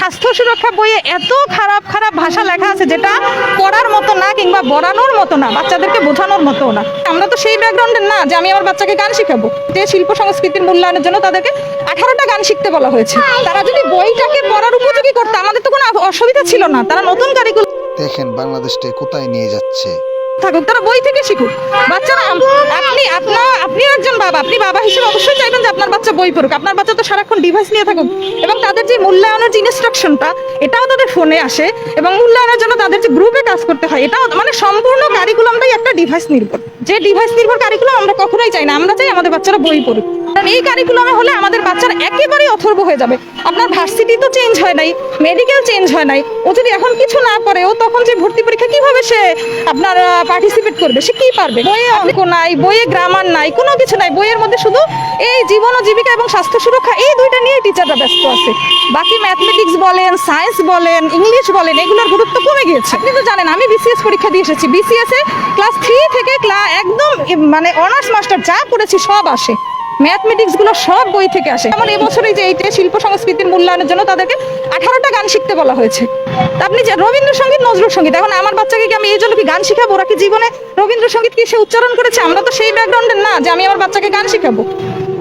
স্বাস্থ্য সুরক্ষা বইয়ে এত খারাপ খারাপ ভাষা লেখা আছে যেটা পড়ার মতো না কিংবা বলানোর মতো না বাচ্চাদেরকে বোঝানোর মতো না। আমরা তো সেই ব্যাকগ্রাউন্ডের না যে আমি আমার বাচ্চাকে গান শিখাবো। যে শিল্প সংস্কৃতির মূল্যায়নের জন্য তাদেরকে আঠারোটা গান শিখতে বলা হয়েছে। তারা যদি বইটাকে পড়ার উপযোগী করতো আমাদের তো কোনো অসুবিধা ছিল না। তারা নতুন কারিকুল দেখেন বাংলাদেশটা কোথায় নিয়ে যাচ্ছে। থাকুক তারা বই থেকে শিখুক। বাচ্চারা আপনি আপনার আপনি একজন বাবা। আপনি বাবা হিসেবে অবশ্যই চাইবেন যে আপনার বাচ্চা বই পড়ুক। আপনার বাচ্চা তো সারাক্ষণ ডিভাইস নিয়ে থাকুক। এবং তাদের যে মূল্যায়নের যে ইনস্ট্রাকশনটা এটাও তাদের ফোনে আসে। এবং মূল্যায়নের জন্য তাদের যে গ্রুপে কাজ করতে হয়, এটাও মানে সম্পূর্ণ কারিকুলামটাই একটা ডিভাইস নির্ভর। যে ডিভাইস নির্ভর কারিকুলাম আমরা কখনোই চাই না। আমরা চাই আমাদের বাচ্চারা বই পড়ুক। এই কারিকুলামে হলে আমাদের বাচ্চারা একেবারেই অথর্ব হয়ে যাবে। আপনার ভার্সিটি তো চেঞ্জ হয় নাই মেডিকেল চেঞ্জ হয় নাই। ও যদি এখন কিছু না পারে ও তখন যে ভর্তি পরীক্ষা কীভাবে সে আপনার পার্টিসিপেট করবে? সে কি পারবে? বইয়ে অঙ্ক নাই, বইয়ে গ্রামার নাই, কোনো কিছু নাই। বইয়ের মধ্যে শুধু এই জীবন ও জীবিকা এবং স্বাস্থ্য সুরক্ষা, এই দুইটা নিয়ে টিচাররা ব্যস্ত আছে। বাকি ম্যাথমেটিক্স বলেন সায়েন্স বলেন ইংলিশ বলেন, এগুলোর গুরুত্ব কমে গিয়েছে। আপনি তো জানেন, আমি বিসিএস পরীক্ষা দিয়ে এসেছি। বিসিএস এ ক্লাস থ্রি থেকে ক্লাস একদম মানে অনার্স মাস্টার যা পড়েছি সব আসে। ম্যাথমেটিক্সগুলো সব বই থেকে আসে। যেমন এবছরই যে এইটা শিল্প সংস্কৃতির মূল্যায়নের জন্য তাদেরকে আঠারোটা গান শিখতে বলা হয়েছে। আপনি যে রবীন্দ্রসঙ্গীত নজরুল সংগীত এখন আমার বাচ্চাকে কি আমি এই জন্য কি গান শিখাবো? ওরা কি জীবনে রবীন্দ্রসঙ্গীত কি সে উচ্চারণ করেছে? আমরা তো সেই ব্যাকগ্রাউন্ডের না, যে আমি আমার বাচ্চাকে গান শিখাবো।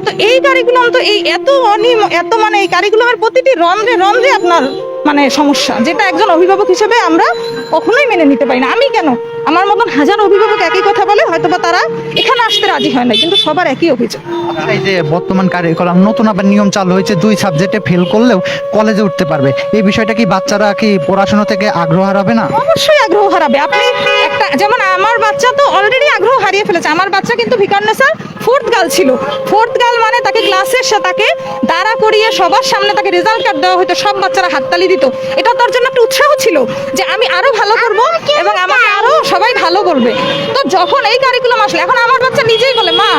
তো এই কারিকুলাম তো এই এত অনিম, এত মানে এই কারিকুলামের প্রতিটি রন্ধ্রে রন্ধ্রে আপনার মানে সমস্যা, যেটা একজন অভিভাবক হিসেবে আমরা কখনোই মেনে নিতে পারি না। আমি কেন? আমার মতন হাজার অভিভাবক একই কথা বলে হয়তো বা তারা এখানে আসতে রাজি হয় না কিন্তু সবার একই অভিযোগ। আচ্ছা, এই যে বর্তমান কারিকুলাম নতুন আবার নিয়ম চালু হয়েছে দুই সাবজেক্টে ফেল করলেও কলেজে উঠতে পারবে। এই বিষয়টা কি বাচ্চারা কি পড়াশোনা থেকে আগ্রহ হারাবে না? অবশ্যই আগ্রহ হারাবে। আপনি একটা যেমন আমার বাচ্চা তো অলরেডি আগ্রহ হারিয়ে ফেলেছে। আমার বাচ্চা কিন্তু ভিকান্নে স্যার ফোর্থ গার্ল ছিল। ফোর্থ গার্ল মানে তাকে ক্লাসের সাথে তাকে দাঁড়া করিয়ে সবার সামনে তাকে রেজাল্ট কার্ড দেওয়া হতো সব বাচ্চারা হাততালি দিত। এটা তার জন্য একটা উৎসাহ ছিল যে আমি আরও ভালো করব এবং আমাকে আরও সবাই ভালো বলবে। তো যখন এই কারিকুলাম আসলে, এখন আমার বাচ্চা নিজেই বলে, মা,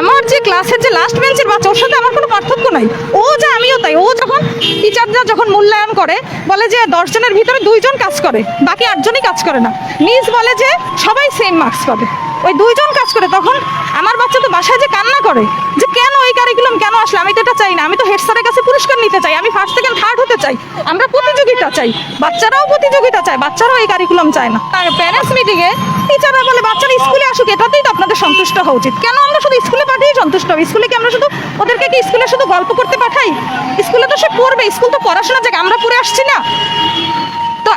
আমার যে ক্লাসের যে লাস্ট বেঞ্চের বাচ্চা, ওর সাথে আমার কোনো পার্থক্য নাই। ও যা, আমিও তাই। ও যখন টিচাররা যখন মূল্যায়ন করে, বলে যে দশজনের ভিতরে দুইজন কাজ করে, বাকি আটজনই কাজ করে না। মিস বলে যে সবাই সেম মার্কস পাবে। ওই দুইজন কাজ করে, তখন আমার বাচ্চা তো বাসায় যে কান্না করে, যে কেন আসলে? আমি তো এটা চাই না। আমি তো হেড স্যারের কাছে পুরস্কার নিতে চাই। আমি ফার্স্ট সেকেন্ড থার্ড হতে চাই। আমরা প্রতিযোগিতা চাই। বাচ্চারাও প্রতিযোগিতা চায়। বাচ্চারাও এই কারিকুলাম চায় না। আর প্যারেন্টস মিটিংয়ে টিচাররা বলে, বাচ্চারা স্কুলে আসুক, এটাতেই তো আপনাদের সন্তুষ্ট হওয়া উচিত। কেন আমরা শুধু স্কুলে পাঠিয়ে সন্তুষ্ট হই? স্কুলে কি আমরা শুধু ওদেরকে কি স্কুলে শুধু গল্প করতে পাঠাই? স্কুলে তো সে পড়বে স্কুল তো পড়াশোনার জায়গা আমরা পড়ে আসছি না।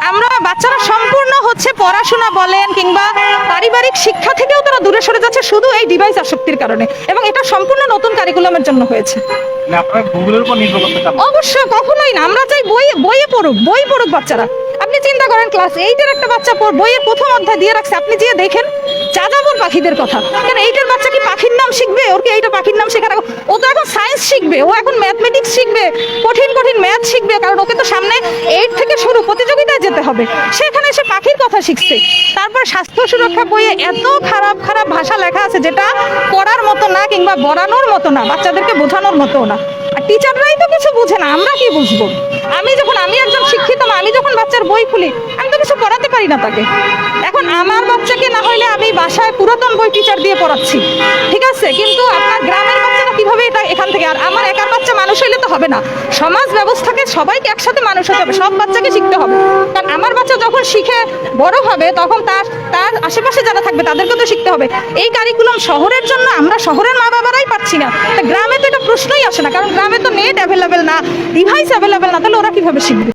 আমরা বাচ্চারা সম্পূর্ণ হচ্ছে পড়াশোনা বলেন কিংবা পারিবারিক শিক্ষা থেকেও তারা দূরে সরে যাচ্ছে শুধু এই ডিভাইস আসক্তির কারণে। এবং এটা সম্পূর্ণ নতুন কারিকুলামের জন্য হয়েছে। অবশ্যই কখনোই না। আমরা চাই বই বইয়ে পড়ুক বই পড়ুক বাচ্চারা। আপনি চিন্তা করেন ক্লাস এইটের একটা বাচ্চা পড়- বইয়ের প্রথম অধ্যায় দিয়ে রাখছে আপনি যে দেখেন যাযাবর পাখিদের কথা। কেন এইটার বাচ্চা কি পাখির নাম শিখবে? ওর কি এইটা পাখির নাম শেখার ও তো এখন সায়েন্স শিখবে ও এখন ম্যাথমেটিক্স শিখবে কঠিন কঠিন ম্যাথ শিখবে কারণ ওকে তো সামনে এইট থেকে শুরু প্রতিযোগিতায় যেতে হবে। সেখানে সে পাখির কথা শিখছে। তারপর স্বাস্থ্য সুরক্ষা বইয়ে এত খারাপ খারাপ ভাষা লেখা আছে যেটা পড়ার মতো না কিংবা বলানোর মতো না, বাচ্চাদেরকে বোঝানোর মতো না। আর টিচাররাই তো কিছু বুঝে না, আমরা কি বুঝব? আমি যখন, আমি একজন শিক্ষিত মা, আমি যখন বাচ্চার বই খুলি, আমি তো কিছু পড়াতে পারি না তাকে। এখন আমার বাচ্চাকে না হইলে আমি বাসায় পুরাতন বই টিচার দিয়ে পড়াচ্ছি। হবে না। সমাজ ব্যবস্থাকে সবাইকে একসাথে মানুষ হতে হবে, সব বাচ্চাকে শিখতে হবে। কারণ আমার বাচ্চা যখন শিখে বড় হবে, তখন তার তার আশেপাশে যারা থাকবে তাদেরকে তো শিখতে হবে। এই কারিকুলাম শহরের জন্য আমরা শহরের মা বাবারাই পাচ্ছি না। তা গ্রামে তো এটা প্রশ্নই আসে না, কারণ গ্রামে তো নেট অ্যাভেলেবেল না ডিভাইস অ্যাভেলেবেল না, তাহলে ওরা কীভাবে শিখবে?